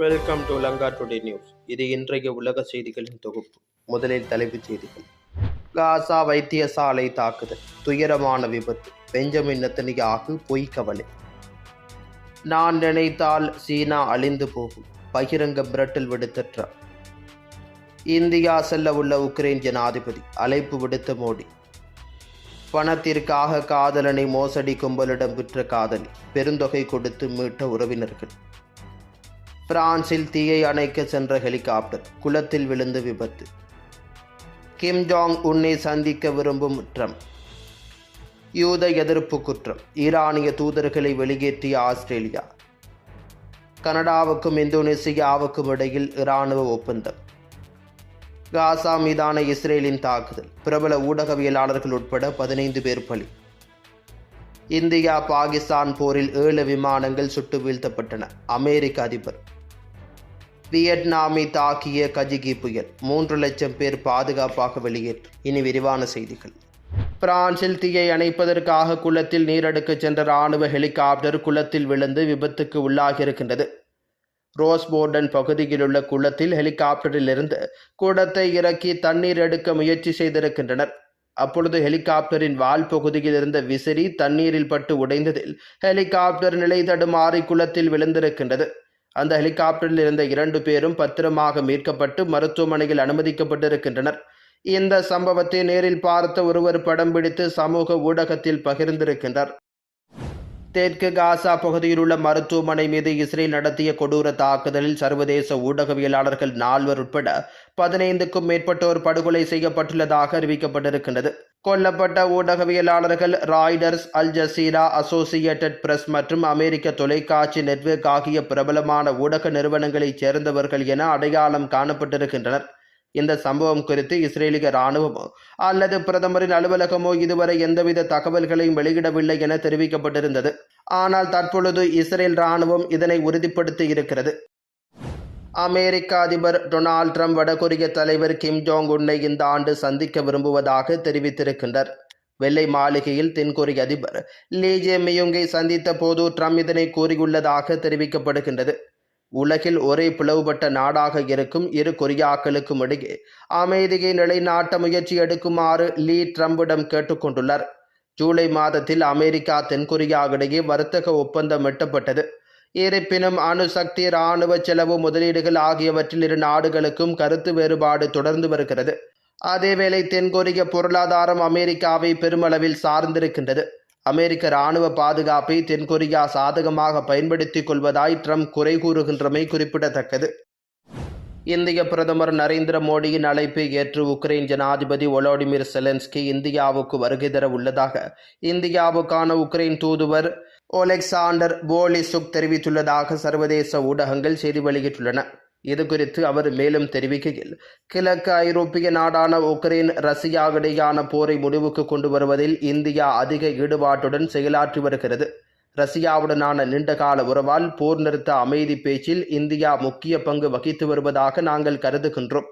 Welcome to Lanka today news இது இன்றைய உலக செய்திகளின் தொகுப்பு. முதலில் தலைப்புச் செய்திகள். காசா வைத்தியசாலை தாக்குதல். துயரமான விபத்து. பெஞ்சமின் நத்தனியாகு பொய் கவலை. நான் நினைத்தால் சீனா அழிந்து போகும். பகிரங்க மிரட்டல் விடுத்த ட்ரம்ப் இந்தியா செல்ல உள்ள உக்ரைன் ஜனாதிபதி. அழைப்பு விடுத்த மோடி. பணத்திற்காக காதலனை மோசடி கும்பலிடம் விற்ற காதலி. பெருந்தொகை கொடுத்து மீட்ட உறவினர்கள். பிரான்சில் தீயை அணைக்க சென்ற ஹெலிகாப்டர் குளத்தில் விழுந்து விபத்து. கிம் ஜாங் உன்னை சந்திக்க விரும்பும் ட்ரம்ப். யூத எதிர்ப்பு குற்றம். ஈரானிய தூதர்களை வெளியேற்றிய ஆஸ்திரேலியா. கனடாவுக்கும் இந்தோனேசியாவுக்கும் இடையில் இராணுவ ஒப்பந்தம். காசா மீதான இஸ்ரேலின் தாக்குதல். பிரபல ஊடகவியலாளர்கள் உட்பட பதினைந்து பேர் பலி. இந்தியா பாகிஸ்தான் போரில் ஏழு விமானங்கள் சுட்டு வீழ்த்தப்பட்டன. அமெரிக்க அதிபர் வியட்நாமை தாக்கிய கஜிகி புயல் மூன்று லட்சம் பேர் பாதுகாப்பாக வெளியேற்று. இனி விரிவான செய்திகள். பிரான்சில் தீயை அணைப்பதற்காக குளத்தில் நீரெடுக்க சென்ற ராணுவ ஹெலிகாப்டர் குளத்தில் விழுந்து விபத்துக்கு உள்ளாகியிருக்கின்றது. ரோஸ்போர்டன் பகுதியிலுள்ள குளத்தில் ஹெலிகாப்டரிலிருந்து குடத்தை இறக்கி தண்ணீர் எடுக்க முயற்சி செய்திருக்கின்றனர். அப்பொழுது ஹெலிகாப்டரின் வால் பகுதியில் இருந்த விசிறி தண்ணீரில் பட்டு உடைந்ததில் ஹெலிகாப்டர் நிலை தடுமாறி குளத்தில் விழுந்திருக்கின்றது. அந்த ஹெலிகாப்டரில் இருந்த இரண்டு பேரும் பத்திரமாக மீட்கப்பட்டு மருத்துவமனையில் அனுமதிக்கப்பட்டிருக்கின்றனர். இந்த சம்பவத்தை நேரில் பார்த்த ஒருவர் படம் பிடித்து சமூக ஊடகத்தில் பகிர்ந்திருக்கின்றார். தெற்கு காசா பகுதியில் உள்ள மருத்துவமனை மீது இஸ்ரேல் நடத்திய கொடூர தாக்குதலில் சர்வதேச ஊடகவியலாளர்கள் நால்வர் உட்பட பதினைந்துக்கும் மேற்பட்டோர் படுகொலை செய்யப்பட்டுள்ளதாக அறிவிக்கப்பட்டிருக்கின்றது. கொல்லப்பட்ட ஊடகவியலாளர்கள் Reuters Al Jazeera Associated Press மற்றும் அமெரிக்க தொலைக்காட்சி நெட்வொர்க் ஆகிய பிரபலமான ஊடக நிறுவனங்களைச் சேர்ந்தவர்கள் என அடையாளம் காணப்பட்டிருக்கின்றனர். இந்த சம்பவம் குறித்து இஸ்ரேலிய இராணுவமோ அல்லது பிரதமரின் அலுவலகமோ இதுவரை எந்தவித தகவல்களையும் வெளியிடவில்லை என தெரிவிக்கப்பட்டிருந்தது. ஆனால் தற்பொழுது இஸ்ரேல் இராணுவம் இதனை உறுதிப்படுத்தி இருக்கிறது. அமெரிக்க அதிபர் டொனால்ட் ட்ரம்ப் வடகொரிய தலைவர் கிம் ஜோங் உன்னை இந்த ஆண்டு சந்திக்க விரும்புவதாக தெரிவித்திருக்கின்றார். வெள்ளை மாளிகையில் தென்கொரிய அதிபர் லீ ஜே மியுங்கை சந்தித்த போது ட்ரம்ப் இதனை கூறியுள்ளதாக தெரிவிக்கப்படுகின்றது. உலகில் ஒரே பிளவுபட்ட நாடாக இருக்கும் இரு கொரியாக்களுக்கும் இடையே அமைதியை நிலைநாட்ட முயற்சி எடுக்குமாறு லீ ட்ரம்பிடம் கேட்டுக்கொண்டுள்ளார் ஜூலை மாதத்தில் அமெரிக்கா தென்கொரியா இடையே வர்த்தக ஒப்பந்தம் எட்டப்பட்டது. இருப்பினும் அணுசக்தி இராணுவ செலவு முதலீடுகள் ஆகியவற்றில் இரு நாடுகளுக்கும் கருத்து வேறுபாடு தொடர்ந்து வருகிறது. அதேவேளை தென்கொரிய பொருளாதாரம் அமெரிக்காவை பெருமளவில் சார்ந்திருக்கின்றது. அமெரிக்க இராணுவ பாதுகாப்பை தென்கொரியா சாதகமாக பயன்படுத்திக் கொள்வதாய் ட்ரம்ப் குறை கூறுகின்றமை குறிப்பிடத்தக்கது. இந்திய பிரதமர் நரேந்திர மோடியின் அழைப்பை ஏற்று உக்ரைன் ஜனாதிபதி ஒலோடிமிர் செலன்ஸ்கி இந்தியாவுக்கு வருகை தர உள்ளதாக இந்தியாவுக்கான உக்ரைன் தூதுவர் ஒலெக்சாண்டர் போலிசுக் தெரிவித்துள்ளதாக சர்வதேச ஊடகங்கள் செய்தி வெளியிட்டுள்ளன. இது குறித்து அவர் மேலும் தெரிவிக்கையில் கிழக்கு ஐரோப்பிய நாடான உக்ரைன் ரஷ்யாவிடையான போரை முடிவுக்கு கொண்டு வருவதில் இந்தியா அதிக ஈடுபாட்டுடன் செயலாற்றி வருகிறது. ரஷ்யாவுடனான நீண்டகால உறவால் போர் நிறுத்த அமைதி பேச்சில் இந்தியா முக்கிய பங்கு வகித்து வருவதாக நாங்கள் கருதுகின்றோம்.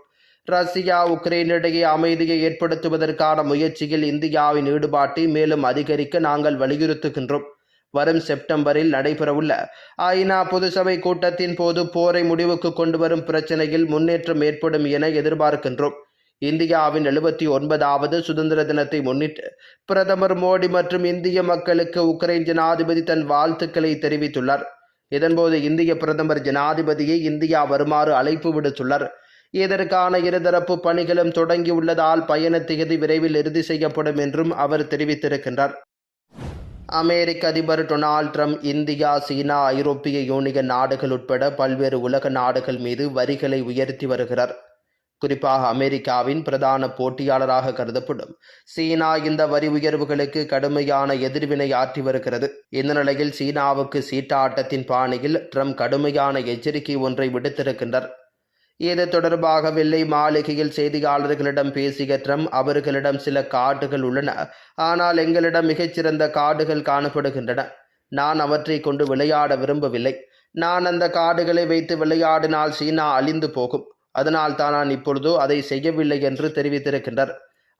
ரஷ்யா உக்ரைனிடையே அமைதியை ஏற்படுத்துவதற்கான முயற்சியில் இந்தியாவின் ஈடுபாட்டை மேலும் அதிகரிக்க நாங்கள் வலியுறுத்துகின்றோம். வரும் செப்டம்பரில் நடைபெறவுள்ள ஐநா பொதுசபை கூட்டத்தின் போது போரை முடிவுக்கு கொண்டு வரும் பிரச்சனையில் முன்னேற்றம் ஏற்படும் என எதிர்பார்க்கின்றோம். இந்தியாவின் எழுபத்தி ஒன்பதாவது சுதந்திர தினத்தை முன்னிட்டு பிரதமர் மோடி மற்றும் இந்திய மக்களுக்கு உக்ரைன் ஜனாதிபதி தன் வாழ்த்துக்களை தெரிவித்துள்ளார். இதன்போது இந்திய பிரதமர் ஜனாதிபதியை இந்தியா வருமாறு அழைப்பு விடுத்துள்ளார். இதற்கான இருதரப்பு பணிகளும் தொடங்கியுள்ளதால் பயண திகதி விரைவில் இறுதி செய்யப்படும் என்றும் அவர் தெரிவித்திருக்கின்றார். அமெரிக்க அதிபர் டொனால்ட் ட்ரம்ப் இந்தியா சீனா ஐரோப்பிய யூனியன் நாடுகள் உட்பட பல்வேறு உலக நாடுகள் மீது வரிகளை உயர்த்தி வருகிறார். குறிப்பாக அமெரிக்காவின் பிரதான போட்டியாளராக கருதப்படும் சீனா இந்த வரி உயர்வுகளுக்கு கடுமையான எதிர்வினை ஆற்றி வருகிறது. இந்த நிலையில் சீனாவுக்கு சீட்டாட்டத்தின் பாணியில் ட்ரம்ப் கடுமையான எச்சரிக்கை ஒன்றை விடுத்திருக்கின்றார். இது தொடர்பாக வெள்ளை மாளிகையில் செய்தியாளர்களிடம் பேசிய ட்ரம்ப் அவர்களிடம் சில கார்டுகள் உள்ளன. ஆனால் எங்களிடம் மிகச்சிறந்த கார்டுகள் காணப்படுகின்றன. நான் அவற்றை கொண்டு விளையாட விரும்பவில்லை. நான் அந்த கார்டுகளை வைத்து விளையாடினால் சீனா அழிந்து போகும். அதனால் தான் நான் இப்பொழுது அதை செய்யவில்லை என்று தெரிவித்திருக்கின்றார்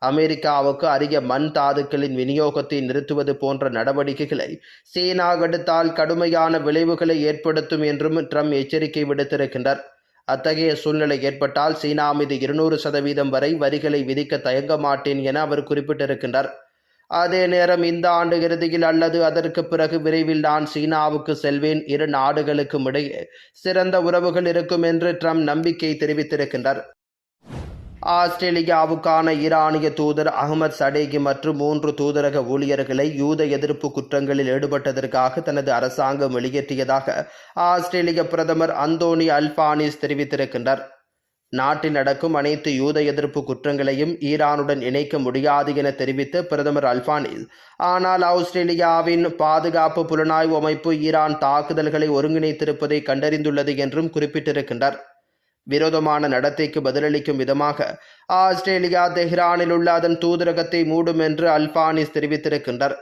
அமெரிக்காவுக்கு அரிய மண் தாதுக்களின் விநியோகத்தை நிறுத்துவது போன்ற நடவடிக்கைகளை சீனா எடுத்தால் கடுமையான விளைவுகளை ஏற்படுத்தும் என்றும் ட்ரம்ப் எச்சரிக்கை விடுத்திருக்கின்றார். அத்தகைய சூழ்நிலை ஏற்பட்டால் சீனா மீது இருநூறு சதவீதம் வரை வரிகளை விதிக்க தயங்க மாட்டேன் என அவர் குறிப்பிட்டிருக்கின்றார். அதே நேரம் இந்த ஆண்டு இறுதியில் அல்லது அதற்கு பிறகு விரைவில் நான் சீனாவுக்கு செல்வேன். இரு நாடுகளுக்கும் இடையே சிறந்த உறவுகள் இருக்கும் என்று ட்ரம்ப் நம்பிக்கை தெரிவித்திருக்கின்றார். ஆஸ்திரேலியாவுக்கான ஈரானிய தூதர் அகமது சடேகி மற்றும் மூன்று தூதரக ஊழியர்களை யூத எதிர்ப்பு குற்றங்களில் ஈடுபட்டதற்காக தனது அரசாங்கம் வெளியேற்றியதாக ஆஸ்திரேலிய பிரதமர் அந்தோனி அல்பானிஸ் தெரிவித்திருக்கின்றார். நாட்டில் நடக்கும் அனைத்து யூத எதிர்ப்பு குற்றங்களையும் ஈரானுடன் இணைக்க முடியாது என தெரிவித்த பிரதமர் அல்பானிஸ் ஆனால் ஆஸ்திரேலியாவின் பாதுகாப்பு புலனாய்வு அமைப்பு ஈரான் தாக்குதல்களை ஒருங்கிணைத்திருப்பதை கண்டறிந்துள்ளது என்றும் குறிப்பிட்டிருக்கின்றார். விரோதமான நடத்தைக்கு பதிலளிக்கும் விதமாக ஆஸ்திரேலியா தெஹ்ரானில் உள்ள அதன் தூதரகத்தை மூடும் என்று அல்பானிஸ் தெரிவித்திருக்கின்றார்.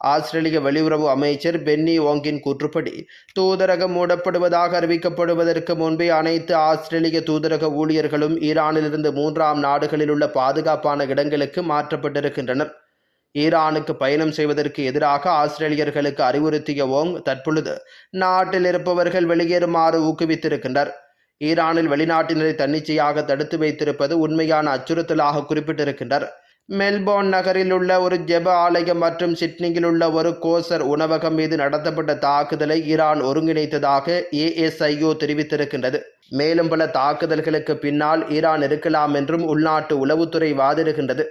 ஆஸ்திரேலிய வெளியுறவு அமைச்சர் பென்னி ஓங்கின் கூற்றுப்படி தூதரகம் மூடப்படுவதாக அறிவிக்கப்படுவதற்கு முன்பே அனைத்து ஆஸ்திரேலிய தூதரக ஊழியர்களும் ஈரானிலிருந்து மூன்றாம் நாடுகளில் உள்ள பாதுகாப்பான இடங்களுக்கு மாற்றப்பட்டிருக்கின்றனர். ஈரானுக்கு பயணம் செய்வதற்கு எதிராக ஆஸ்திரேலியர்களுக்கு அறிவுறுத்திய ஓங் தற்பொழுது நாட்டில் இருப்பவர்கள் வெளியேறுமாறு ஊக்குவித்திருக்கின்றார். ஈரானில் வெளிநாட்டினரை தன்னிச்சையாக தடுத்து வைத்திருப்பது உண்மையான அச்சுறுத்தலாக குறிப்பிட்டிருக்கின்றார். மெல்போர்ன் நகரில் உள்ள ஒரு ஜெப ஆலயம் மற்றும் சிட்னியில் உள்ள ஒரு கோசர் உணவகம் மீது நடத்தப்பட்ட தாக்குதலை ஈரான் ஒருங்கிணைத்ததாக ஏஎஸ்ஐஓ தெரிவித்திருக்கின்றது. மேலும் பல தாக்குதல்களுக்கு பின்னால் ஈரான் இருக்கலாம் என்றும் உள்நாட்டு உளவுத்துறை வாதிடுகின்றது.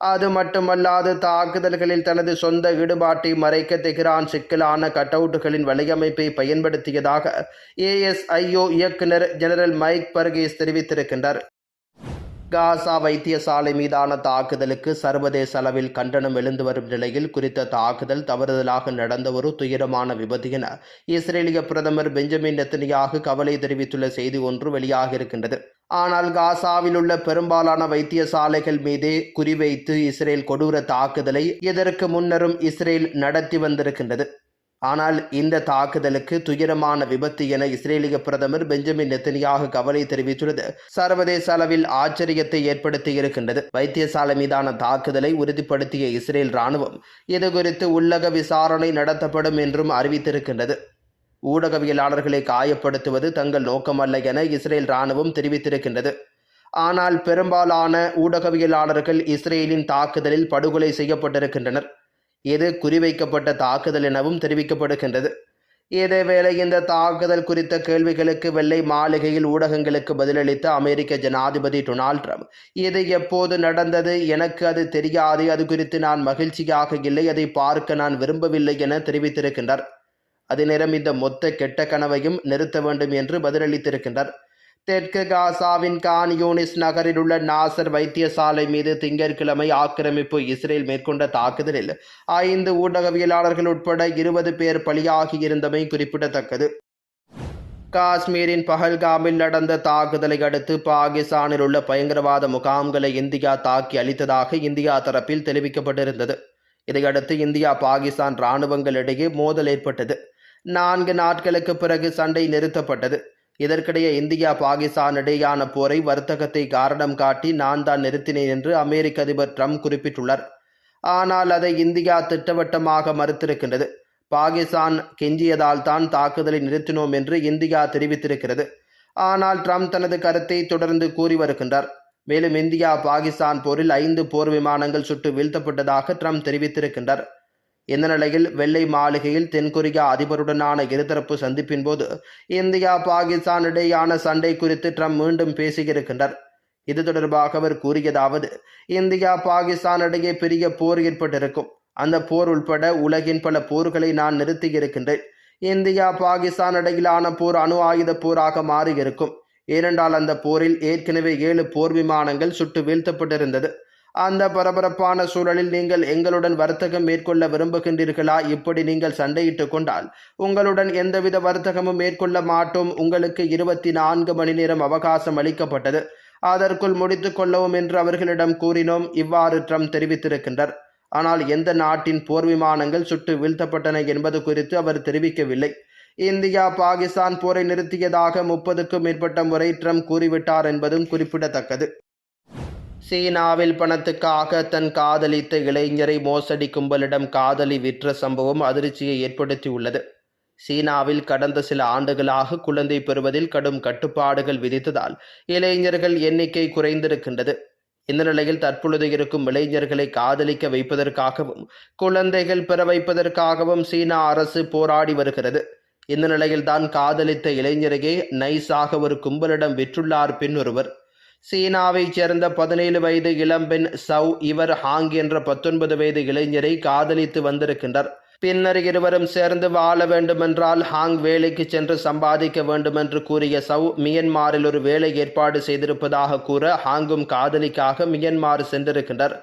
அது மட்டுமல்லாது தாக்குதல்களில் தனது சொந்த ஈடுபாட்டை மறைக்க தெஹ்ரான் சிக்கலான கட்டவுட்டுகளின் வலையமைப்பை பயன்படுத்தியதாக ஏஎஸ்ஐஓ இயக்குனர் ஜெனரல் மைக் பர்கேஸ் தெரிவித்திருக்கின்றார். காசா வைத்தியசாலை மீதான தாக்குதலுக்கு சர்வதேச அளவில் கண்டனம் எழுந்து வரும் நிலையில் குறித்த தாக்குதல் தவறுதலாக நடந்த ஒரு துயரமான விபத்து என இஸ்ரேலிய பிரதமர் பெஞ்சமின் நெத்தனியாக கவலை தெரிவித்துள்ள செய்தி ஒன்று வெளியாகியிருக்கின்றது. ஆனால் காசாவில் உள்ள பெரும்பாலான வைத்தியசாலைகள் மீதே குறிவைத்து இஸ்ரேல் கொடூர தாக்குதலை இதற்கு முன்னரும் இஸ்ரேல் நடத்தி வந்திருக்கின்றது. ஆனால் இந்த தாக்குதலுக்கு துயரமான விபத்து என இஸ்ரேலிய பிரதமர் பெஞ்சமின் நெத்தனியாக கவலை தெரிவித்துள்ளது. சர்வதேச அளவில் ஆச்சரியத்தை ஏற்படுத்தி இருக்கின்றது. வைத்தியசாலை மீதான தாக்குதலை உறுதிப்படுத்திய இஸ்ரேல் ராணுவம் இதுகுறித்து உள்ளக விசாரணை நடத்தப்படும் என்றும் அறிவித்திருக்கின்றது. ஊடகவியலாளர்களை காயப்படுத்துவது தங்கள் நோக்கமல்ல என இஸ்ரேல் ராணுவம் தெரிவித்திருக்கின்றது. ஆனால் பெரும்பாலான ஊடகவியலாளர்கள் இஸ்ரேலின் தாக்குதலில் படுகொலை செய்யப்பட்டிருக்கின்றனர். இது குறிவைக்கப்பட்ட தாக்குதல் எனவும் தெரிவிக்கப்படுகின்றது. இதேவேளை இந்த தாக்குதல் குறித்த கேள்விகளுக்கு வெள்ளை மாளிகையில் ஊடகங்களுக்கு பதிலளித்த அமெரிக்க ஜனாதிபதி டொனால்ட் ட்ரம்ப் இது எப்போது நடந்தது? எனக்கு அது தெரியாது. அது குறித்து நான் மகிழ்ச்சியாக இல்லை. அதை பார்க்க நான் விரும்பவில்லை என தெரிவித்திருக்கின்றார். அதே நேரம் இந்த மொத்த கெட்ட கனவையும் நிறுத்த வேண்டும் என்று பதிலளித்திருக்கின்றார். தெற்கு காசாவின் கான் யூனிஸ் நகரில் உள்ள நாசர் வைத்தியசாலை மீது திங்கட்கிழமை ஆக்கிரமிப்பு இஸ்ரேல் மேற்கொண்ட தாக்குதலில் ஐந்து ஊடகவியலாளர்கள் உட்பட இருபது பேர் பலியாகியிருந்தமை குறிப்பிடத்தக்கது. காஷ்மீரின் பஹல்காமில் நடந்த தாக்குதலை அடுத்து பாகிஸ்தானில் உள்ள பயங்கரவாத முகாம்களை இந்தியா தாக்கி அளித்ததாக இந்தியா தரப்பில் தெரிவிக்கப்பட்டிருந்தது. இதையடுத்து இந்தியா பாகிஸ்தான் இராணுவங்களிடையே மோதல் ஏற்பட்டது. நான்கு நாட்களுக்கு பிறகு சண்டை நிறுத்தப்பட்டது. இதற்கிடையே இந்தியா பாகிஸ்தான் இடையேயான போரை வர்த்தகத்தை காரணம் காட்டி நான் தான் நிறுத்தினேன் என்று அமெரிக்க அதிபர் ட்ரம்ப் குறிப்பிட்டுள்ளார். ஆனால் அதை இந்தியா திட்டவட்டமாக மறுத்திருக்கின்றது. பாகிஸ்தான் கெஞ்சியதால் தான் தாக்குதலை நிறுத்தினோம் என்று இந்தியா தெரிவித்திருக்கிறது. ஆனால் ட்ரம்ப் தனது கருத்தை தொடர்ந்து கூறி வருகின்றார். மேலும் இந்தியா பாகிஸ்தான் போரில் ஐந்து போர் விமானங்கள் சுட்டு வீழ்த்தப்பட்டதாக ட்ரம்ப் தெரிவித்திருக்கின்றார். இந்த நிலையில் வெள்ளை மாளிகையில் தென்கொரியா அதிபருடனான இருதரப்பு சந்திப்பின் போது இந்தியா பாகிஸ்தான் இடையேயான சண்டை குறித்து ட்ரம்ப் மீண்டும் பேசியிருக்கின்றார். இது தொடர்பாக அவர் கூறியதாவது இந்தியா பாகிஸ்தான் இடையே பெரிய போர் ஏற்பட்டிருக்கும். அந்த போர் உள்பட உலகின் பல போர்களை நான் நிறுத்தியிருக்கின்றேன் இந்தியா பாகிஸ்தான் இடையிலான போர் அணு ஆயுத போராக மாறியிருக்கும். ஏனென்றால் அந்த போரில் ஏற்கனவே ஏழு போர் விமானங்கள் சுட்டு வீழ்த்தப்பட்டிருந்தது. அந்த பரபரப்பான சூழலில் நீங்கள் எங்களுடன் வர்த்தகம் மேற்கொள்ள விரும்புகின்றீர்களா? இப்படி நீங்கள் சண்டையிட்டு கொண்டால் உங்களுடன் எந்தவித வர்த்தகமும் மேற்கொள்ள மாட்டோம். உங்களுக்கு இருபத்தி நான்கு மணி நேரம் அவகாசம் அளிக்கப்பட்டது. அதற்குள் முடித்து கொள்ளவும் என்று அவர்களிடம் கூறினோம். இவ்வாறு ட்ரம்ப் தெரிவித்திருக்கின்றார். ஆனால் எந்த நாட்டின் போர் விமானங்கள் சுட்டு வீழ்த்தப்பட்டன என்பது குறித்து அவர் தெரிவிக்கவில்லை. இந்தியா பாகிஸ்தான் போரை நிறுத்தியதாக முப்பதுக்கும் மேற்பட்ட முறை ட்ரம்ப் கூறிவிட்டார் என்பதும் குறிப்பிடத்தக்கது. சீனாவில் பணத்துக்காக தன் காதலித்த இளைஞரை மோசடி கும்பலிடம் காதலி விற்ற சம்பவம் அதிர்ச்சியை ஏற்படுத்தியுள்ளது. சீனாவில் கடந்த சில ஆண்டுகளாக குழந்தை பெறுவதில் கடும் கட்டுப்பாடுகள் விதித்ததால் இளைஞர்கள் எண்ணிக்கை குறைந்திருக்கின்றது. இந்த நிலையில் தற்பொழுது இருக்கும் இளைஞர்களை காதலிக்க வைப்பதற்காகவும் குழந்தைகள் பெற வைப்பதற்காகவும் சீனா அரசு போராடி வருகிறது. இந்த நிலையில்தான் காதலித்த இளைஞரையே நைஸாக ஒரு கும்பலிடம் விற்றுள்ளார் பின் ஒருவர் சீனாவைச் சேர்ந்த பதினேழு வயது இளம்பெண் சவ் இவர் ஹாங் என்ற பத்தொன்பது வயது இளைஞரை காதலித்து வந்திருக்கின்றார். பின்னர் இருவரும் சேர்ந்து வாழ வேண்டுமென்றால் ஹாங் வேலைக்கு சென்று சம்பாதிக்க வேண்டுமென்று கூறிய சவ் மியன்மாரில் ஒரு வேலை ஏற்பாடு செய்திருப்பதாக கூற ஹாங்கும் காதலிக்காக மியன்மார் சென்றிருக்கின்றார்.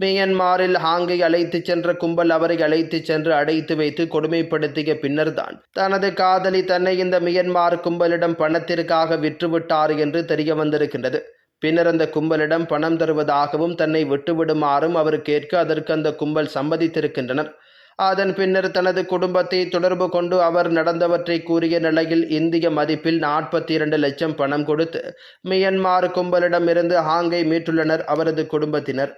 மியன்மாரில் ஹாங்கை அழைத்துச் சென்ற கும்பல் அவரை அழைத்துச் சென்று அடைத்து வைத்து கொடுமைப்படுத்திய பின்னர்தான் தனது காதலி தன்னை இந்த மியன்மார் கும்பலிடம் பணத்திற்காக விற்றுவிட்டார் என்று தெரிய வந்திருக்கின்றது. பின்னர் அந்த கும்பலிடம் பணம் தருவதாகவும் தன்னை விட்டுவிடுமாறும் அவர் கேட்க அதற்கு அந்த கும்பல் சம்மதித்திருக்கின்றனர். அதன் பின்னர் தனது குடும்பத்தை தொடர்பு கொண்டு அவர் நடந்தவற்றை கூறிய நிலையில் இந்திய மதிப்பில் நாற்பத்தி இரண்டு லட்சம் பணம் கொடுத்து மியன்மார் கும்பலிடமிருந்து ஹாங்கை மீட்டுள்ளனர் அவரது குடும்பத்தினர்.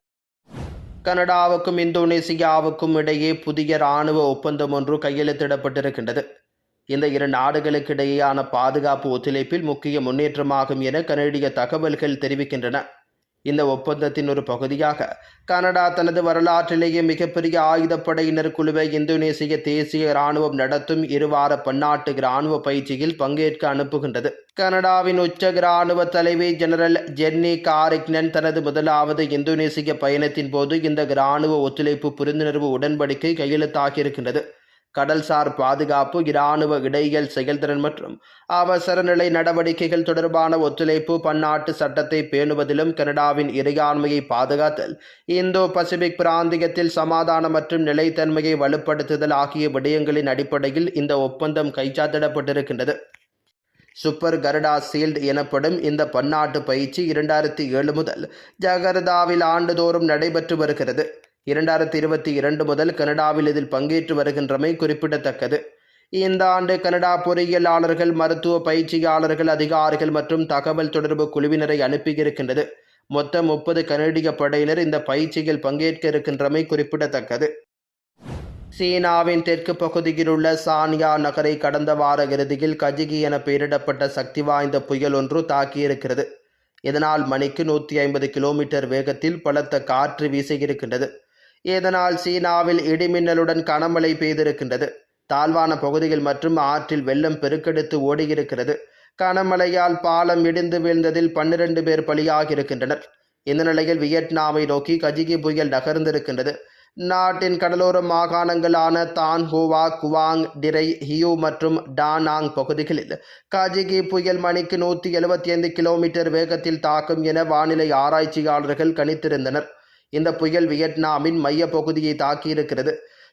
கனடாவுக்கும் இந்தோனேசியாவுக்கும் இடையே புதிய இராணுவ ஒப்பந்தம் ஒன்று கையெழுத்திடப்பட்டிருக்கின்றது. இந்த இரு நாடுகளுக்கு இடையேயான பாதுகாப்பு ஒத்துழைப்பில் முக்கிய முன்னேற்றமாகும் என கனேடிய தகவல்கள் தெரிவிக்கின்றன. இந்த ஒப்பந்தத்தின் ஒரு பகுதியாக கனடா தனது வரலாற்றிலேயே மிகப்பெரிய ஆயுதப்படையினர் குழுவை இந்தோனேசிய தேசிய இராணுவம் நடத்தும் இருவார பன்னாட்டு இராணுவ பயிற்சியில் பங்கேற்க அனுப்புகின்றது. கனடாவின் உச்ச இராணுவ தலைவி ஜெனரல் ஜென்னி காரிக்னன் தனது முதலாவது இந்தோனேசிய பயணத்தின் போது இந்த இராணுவ ஒத்துழைப்பு புரிந்துணர்வு உடன்படிக்கை கையெழுத்தாகியிருக்கின்றது. கடல்சார் பாதுகாப்பு இராணுவ இடையியல் செயல்திறன் மற்றும் அவசர நிலை நடவடிக்கைகள் தொடர்பான ஒத்துழைப்பு பன்னாட்டு சட்டத்தை பேணுவதிலும் கனடாவின் இறையாண்மையை பாதுகாத்தல் இந்தோ பசிபிக் பிராந்தியத்தில் சமாதானம் மற்றும் நிலைத்தன்மையை வலுப்படுத்துதல் ஆகிய விடயங்களின் அடிப்படையில் இந்த ஒப்பந்தம் கைச்சாத்திடப்பட்டிருக்கின்றது. சூப்பர் கருடா சீல்ட் எனப்படும் இந்த பன்னாட்டு பயிற்சி இரண்டாயிரத்தி ஏழு முதல் ஜகர்தாவில் ஆண்டுதோறும் நடைபெற்று வருகிறது. இரண்டாயிரத்தி இருபத்தி இரண்டு முதல் கனடாவில் இதில் பங்கேற்று வருகின்றமை குறிப்பிடத்தக்கது. இந்த ஆண்டு கனடா பொறியியலாளர்கள் மருத்துவ பயிற்சியாளர்கள் அதிகாரிகள் மற்றும் தகவல் தொடர்பு குழுவினரை அனுப்பியிருக்கின்றது. மொத்தம் முப்பது கனடிய படையினர் இந்த பயிற்சியில் பங்கேற்க இருக்கின்றமை குறிப்பிடத்தக்கது. சீனாவின் தெற்கு பகுதியில் உள்ள சானியா நகரை கடந்த வார இறுதியில் கஜிகி என பெயரிடப்பட்ட சக்தி வாய்ந்த புயல் ஒன்று தாக்கியிருக்கிறது. இதனால் மணிக்கு நூற்றி ஐம்பது கிலோமீட்டர் வேகத்தில் பலத்த காற்று வீசியிருக்கின்றது. இதனால் சீனாவில் இடிமின்னலுடன் கனமழை பெய்திருக்கின்றது. தாழ்வான பகுதிகள் மற்றும் ஆற்றில் வெள்ளம் பெருக்கெடுத்து ஓடியிருக்கிறது. கனமழையால் பாலம் இடிந்து வீழ்ந்ததில் பன்னிரண்டு பேர் பலியாகியிருக்கின்றனர். இந்த நிலையில் வியட்நாமை நோக்கி கஜிகி புயல் நகர்ந்திருக்கின்றது. நாட்டின் கடலோர மாகாணங்களான Thanh Hoa Quang Tri Hue மற்றும் டானாங் பகுதிகளில் கஜிகி புயல் மணிக்கு நூற்றி எழுபத்தி ஐந்து கிலோமீட்டர் வேகத்தில் தாக்கும் என வானிலை ஆராய்ச்சியாளர்கள் கணித்திருந்தனர். இந்த புயல் வியட்நாமின் மைய பகுதியை தாக்கியிருக்கிறது.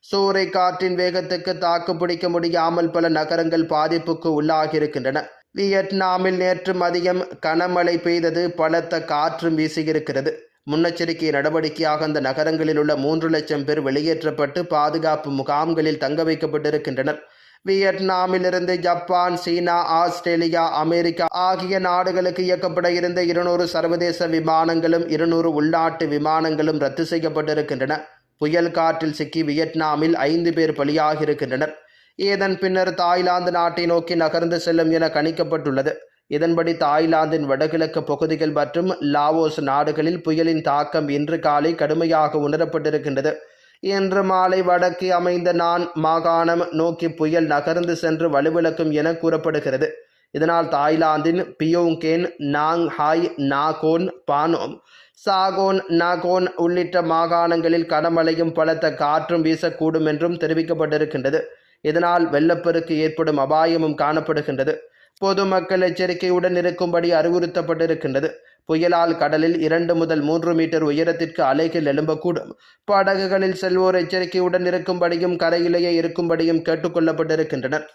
சூறை காற்றின் வேகத்துக்கு தாக்கு பிடிக்க முடியாமல் பல நகரங்கள் பாதிப்புக்கு உள்ளாகியிருக்கின்றன. வியட்நாமில் நேற்று மதியம் கனமழை பெய்தது பலத்த காற்றும் வீசியிருக்கிறது. முன்னெச்சரிக்கை நடவடிக்கையாக அந்த நகரங்களில் உள்ள மூன்று லட்சம் பேர் வெளியேற்றப்பட்டு பாதுகாப்பு முகாம்களில் தங்க வைக்கப்பட்டிருக்கின்றனர். வியட்நாமிலிருந்து ஜப்பான் சீனா ஆஸ்திரேலியா அமெரிக்கா ஆகிய நாடுகளுக்கு இயக்கப்பட இருந்த இருநூறு சர்வதேச விமானங்களும் இருநூறு உள்நாட்டு விமானங்களும் ரத்து செய்யப்பட்டிருக்கின்றன. புயல் காற்றில் சிக்கி வியட்நாமில் ஐந்து பேர் பலியாகியிருக்கின்றனர். இதன் பின்னர் தாய்லாந்து நாட்டை நோக்கி நகர்ந்து செல்லும் என கணிக்கப்பட்டுள்ளது. இதன்படி தாய்லாந்தின் வடகிழக்கு பகுதிகள் மற்றும் லாவோஸ் நாடுகளில் புயலின் தாக்கம் இன்று காலை கடுமையாக உணரப்பட்டிருக்கின்றது. இன்று மாலை வடக்கு அமைந்த நான் மாகாணம் நோக்கி புயல் நகர்ந்து சென்று வலுவிழக்கும் என கூறப்படுகிறது. இதனால் தாய்லாந்தின் பியோங்கேன் Nong Khai Nakhon Phanom Sakon Nakhon உள்ளிட்ட மாகாணங்களில் கனமழையும் பலத்த காற்றும் வீசக்கூடும் என்றும் தெரிவிக்கப்பட்டிருக்கின்றது. இதனால் வெள்ளப்பெருக்கு ஏற்படும் அபாயமும் காணப்படுகின்றது. பொதுமக்கள் எச்சரிக்கையுடன் இருக்கும்படி அறிவுறுத்தப்பட்டிருக்கின்றது. புயலால் கடலில் இரண்டு முதல் மூன்று மீட்டர் உயரத்திற்கு அலைகள் எழும்பக்கூடும். படகுகளில் செல்வோர் எச்சரிக்கையுடன் இருக்கும்படியும் கரையிலேயே இருக்கும்படியும் கேட்டுக்கொள்ளப்பட்டிருக்கின்றனர்